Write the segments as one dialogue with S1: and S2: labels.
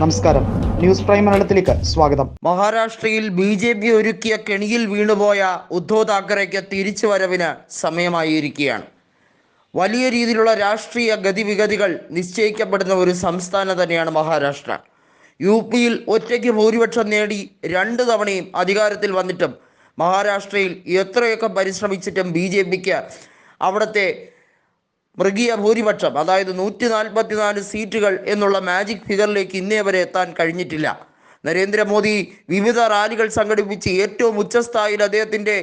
S1: നമസ്കാരം. News prime മലയാളത്തിലേക്ക് സ്വാഗതം.
S2: മഹാരാഷ്ട്രയിൽ ബി ജെ പി ഒരുക്കിയ കെണിയിൽ വീണുപോയ ഉദ്ധവ് താക്കറെക്ക് തിരിച്ചുവരവിന് സമയമായിരിക്കുകയാണ്. വലിയ രീതിയിലുള്ള രാഷ്ട്രീയ ഗതിവിഗതികൾ നിശ്ചയിക്കപ്പെടുന്ന ഒരു സംസ്ഥാനം തന്നെയാണ് മഹാരാഷ്ട്ര. യു പിയിൽ ഒറ്റയ്ക്ക് ഭൂരിപക്ഷം നേടി രണ്ട് തവണയും അധികാരത്തിൽ വന്നിട്ടും മഹാരാഷ്ട്രയിൽ എത്രയൊക്കെ പരിശ്രമിച്ചിട്ടും ബി ജെ പിക്ക് അവിടുത്തെ മൃഗീയ ഭൂരിപക്ഷം അതായത് നൂറ്റി നാൽപ്പത്തിനാല് സീറ്റുകൾ എന്നുള്ള മാജിക് ഫിഗറിലേക്ക് ഇന്നേ വരെ എത്താൻ കഴിഞ്ഞിട്ടില്ല. നരേന്ദ്രമോദി വിവിധ റാലികൾ സംഘടിപ്പിച്ച് ഏറ്റവും ഉച്ചസ്ഥായിയിൽ അദ്ദേഹത്തിന്റെ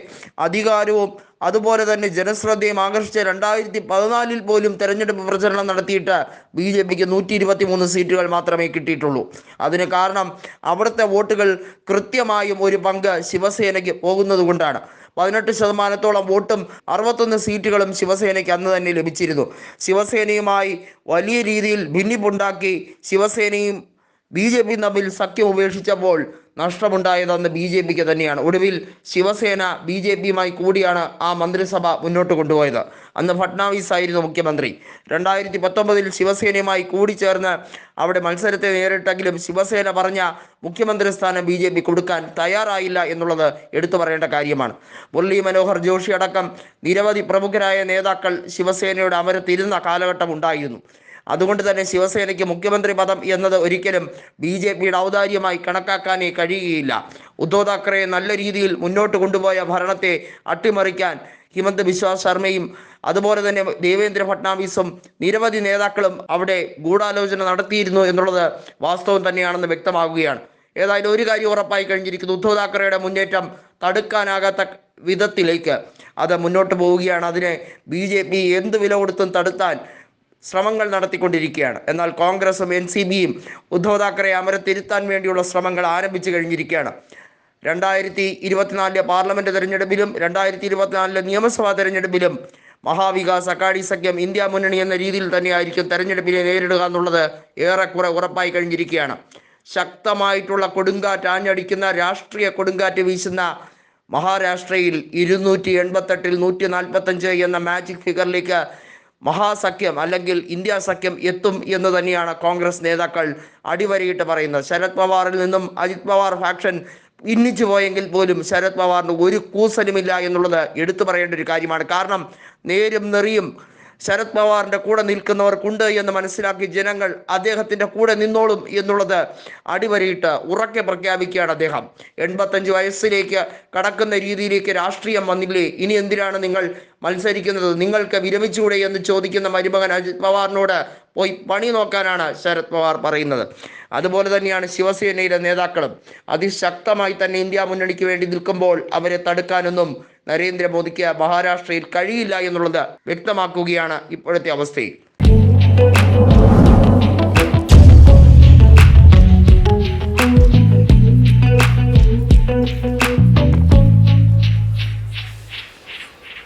S2: അധികാരവും അതുപോലെ തന്നെ ജനശ്രദ്ധയും ആകർഷിച്ച രണ്ടായിരത്തി പതിനാലിൽ പോലും തെരഞ്ഞെടുപ്പ് പ്രചരണം നടത്തിയിട്ട് ബി ജെ പിക്ക് നൂറ്റി ഇരുപത്തി മൂന്ന് സീറ്റുകൾ മാത്രമേ കിട്ടിയിട്ടുള്ളൂ. അതിന് കാരണം അവിടുത്തെ വോട്ടുകൾ കൃത്യമായും ഒരു പങ്ക് ശിവസേനയ്ക്ക് പോകുന്നത് കൊണ്ടാണ് പതിനെട്ട് ശതമാനത്തോളം വോട്ടും അറുപത്തൊന്ന് സീറ്റുകളും ശിവസേനയ്ക്ക് അന്ന് തന്നെ ലഭിച്ചിരുന്നു. ശിവസേനയുമായി വലിയ രീതിയിൽ ഭിന്നിപ്പുണ്ടാക്കി ശിവസേനയും ബി ജെ പി തമ്മിൽ സഖ്യം ഉപേക്ഷിച്ചപ്പോൾ നഷ്ടമുണ്ടായതെന്ന് ബി ജെ പിക്ക് തന്നെയാണ്. ഒടുവിൽ ശിവസേന ബി ജെ പിയുമായി കൂടിയാണ് ആ മന്ത്രിസഭ മുന്നോട്ട് കൊണ്ടുപോയത്. അന്ന് ഫട്നാവിസ് ആയിരുന്നു മുഖ്യമന്ത്രി. രണ്ടായിരത്തി പത്തൊമ്പതിൽ ശിവസേനയുമായി കൂടിച്ചേർന്ന് അവിടെ മത്സരത്തെ നേരിട്ടെങ്കിലും ശിവസേന പറഞ്ഞ മുഖ്യമന്ത്രി സ്ഥാനം ബി ജെ പി കൊടുക്കാൻ തയ്യാറായില്ല എന്നുള്ളത് എടുത്തു പറയേണ്ട കാര്യമാണ്. മുരളി മനോഹർ ജോഷി അടക്കം നിരവധി പ്രമുഖരായ നേതാക്കൾ ശിവസേനയുടെ അമരത്തിരുന്ന കാലഘട്ടം ഉണ്ടായിരുന്നു. അതുകൊണ്ട് തന്നെ ശിവസേനയ്ക്ക് മുഖ്യമന്ത്രി പദം എന്നത് ഒരിക്കലും ബി ജെ പിയുടെ ഔദാര്യമായി കണക്കാക്കാനേ കഴിയുകയില്ല. ഉദ്ധവ് താക്കറെ നല്ല രീതിയിൽ മുന്നോട്ട് കൊണ്ടുപോയ ഭരണത്തെ അട്ടിമറിക്കാൻ ഹിമന്ത് ബിശ്വ ശർമ്മയും അതുപോലെ തന്നെ ദേവേന്ദ്ര ഫട്നാവിസും നിരവധി നേതാക്കളും അവിടെ ഗൂഢാലോചന നടത്തിയിരുന്നു എന്നുള്ളത് വാസ്തവം തന്നെയാണെന്ന് വ്യക്തമാകുകയാണ്. ഏതായാലും ഒരു കാര്യം ഉറപ്പായി കഴിഞ്ഞിരിക്കുന്നു. ഉദ്ധവ് താക്കറയുടെ മുന്നേറ്റം തടുക്കാനാകാത്ത വിധത്തിലേക്ക് അത് മുന്നോട്ട് പോവുകയാണ്. അതിനെ ബി ജെ പി എന്ത് വില കൊടുത്തും തടുത്താൻ ശ്രമങ്ങൾ നടത്തിക്കൊണ്ടിരിക്കുകയാണ്. എന്നാൽ കോൺഗ്രസും എൻ സി ബിയും ഉദ്ധവ് താക്കറെ അമരത്തിരുത്താൻ വേണ്ടിയുള്ള ശ്രമങ്ങൾ ആരംഭിച്ചു കഴിഞ്ഞിരിക്കുകയാണ്. രണ്ടായിരത്തി ഇരുപത്തിനാലിലെ പാർലമെന്റ് തെരഞ്ഞെടുപ്പിലും രണ്ടായിരത്തി ഇരുപത്തിനാലിലെ നിയമസഭാ തെരഞ്ഞെടുപ്പിലും മഹാവികാസ് അക്കാഡി സഖ്യം ഇന്ത്യ മുന്നണി എന്ന രീതിയിൽ തന്നെയായിരിക്കും തെരഞ്ഞെടുപ്പിനെ നേരിടുക എന്നുള്ളത് ഏറെക്കുറെ ഉറപ്പായി കഴിഞ്ഞിരിക്കുകയാണ്. ശക്തമായിട്ടുള്ള കൊടുങ്കാറ്റ് ആഞ്ഞടിക്കുന്ന രാഷ്ട്രീയ കൊടുങ്കാറ്റ് വീശുന്ന മഹാരാഷ്ട്രയിൽ ഇരുന്നൂറ്റി എൺപത്തെട്ടിൽ നൂറ്റി നാൽപ്പത്തഞ്ച് എന്ന മാജിക് ഫിഗറിലേക്ക് മഹാസഖ്യം അല്ലെങ്കിൽ ഇന്ത്യ സഖ്യം എത്തും എന്ന് തന്നെയാണ് കോൺഗ്രസ് നേതാക്കൾ അടിവരയിട്ട് പറയുന്നത്. ശരത് പവാറിൽ നിന്നും അജിത് പവാർ ഫാക്ഷൻ ഭിന്നിച്ചു പോയെങ്കിൽ പോലും ശരത് പവാറിന് ഒരു കൂസലുമില്ല എന്നുള്ളത് എടുത്തു പറയേണ്ട ഒരു കാര്യമാണ്. കാരണം നേരും നെറിയും ശരത് പവാറിന്റെ കൂടെ നിൽക്കുന്നവർക്കുണ്ട് എന്ന് മനസ്സിലാക്കി ജനങ്ങൾ അദ്ദേഹത്തിന്റെ കൂടെ നിന്നോളും എന്നുള്ളത് അടിവരയിട്ട് ഉറക്കെ പ്രഖ്യാപിക്കുകയാണ് അദ്ദേഹം. എൺപത്തഞ്ച് വയസ്സിലേക്ക് കടക്കുന്ന രീതിയിലേക്ക് രാഷ്ട്രീയം വന്നില്ലേ? ഇനി എന്തിനാണ് നിങ്ങൾ മത്സരിക്കുന്നത്? നിങ്ങൾക്ക് വിരമിച്ചുകൂടെ എന്ന് ചോദിക്കുന്ന മരുമകൻ അജിത് പവാറിനോട് പോയി പണി നോക്കാനാണ് ശരത് പവാർ പറയുന്നത്. അതുപോലെ തന്നെയാണ് ശിവസേനയിലെ നേതാക്കളും അതിശക്തമായി തന്നെ ഇന്ത്യ മുന്നണിക്ക് വേണ്ടി നിൽക്കുമ്പോൾ അവരെ തടുക്കാനൊന്നും നരേന്ദ്രമോദിക്ക് മഹാരാഷ്ട്രയിൽ കഴിയില്ല എന്നുള്ളത് വ്യക്തമാക്കുകയാണ് ഇപ്പോഴത്തെ അവസ്ഥയിൽ